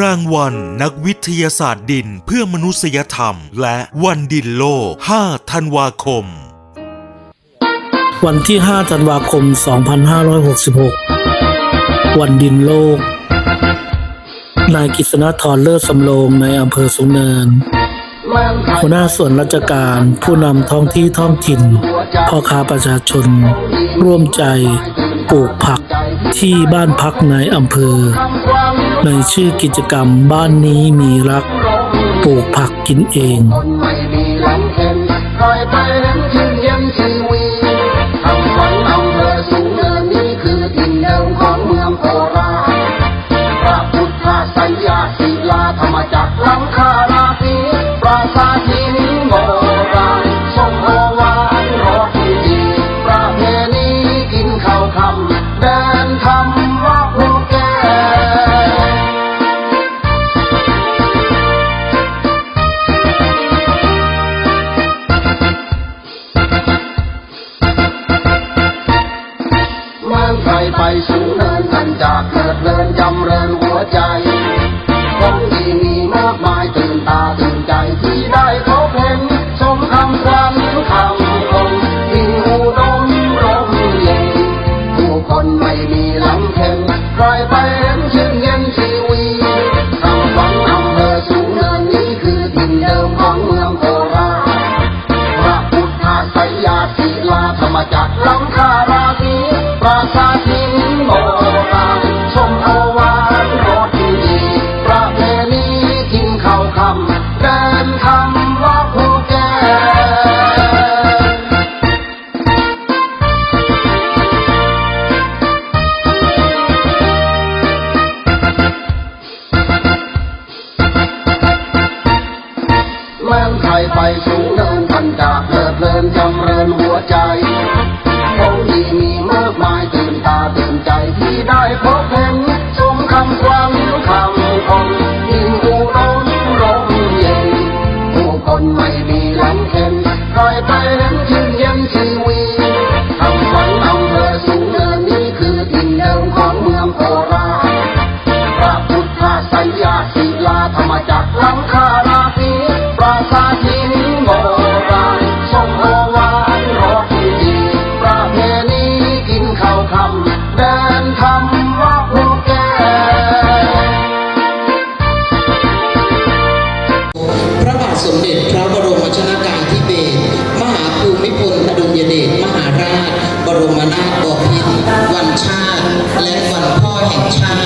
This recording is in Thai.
รางวัลนักวิทยาศาสตร์ดินเพื่อมนุษยธรรม และวันดินโลก 5 ธันวาคม วันที่ 5 ธันวาคม 2566 วันดินโลก นายกิษณธรเลิศสำโรงในอำเภอสูงเนิน หัวหน้าส่วนราชการผู้นำท้องที่ท้องถิ่น พ่อค้าประชาชน ร่วมใจปลูกผักที่บ้านพักในอำเภอ ในชื่อกิจกรรมบ้านนี้มีรักปลูกผักกินเอง เมืองไทยไปสู่เนินท่านจากเกิดเลินจำเริญหัวใจของที่มีมากมายตื่นตาตื่นใจที่ได้พบเห็นสมคำขวัญคำคมที่อุดมร่มเย็นผู้คนไม่มีลำเค็นใครไปเห็นชื่นเย็นชีวีคำขวัญอำเภอสูงเนินนี้คือถิ่นเดิมของเมืองโคราชพระพุทธสยาศิลาธรรมจักรลังคา ราศีปราสนโบราณชมโอวานรสดีประเพณีกินข้าวคำเดินคำว่าผู้แก่เมืองไทยไปสู่เนินพันจาเลิดเลินจำเริญหัวใจ ครไปเห็นชื่นเย็นชีวีคำขวันอำเภอสูงเนินนี้คือถิ่นเดิมของเมืองโคราชพระพุทธสัญญาศิลาธรรมจักรหลังคาราศีปราสาท รมนาถบพิตรวันชาติ และวันพ่อแห่งชาติ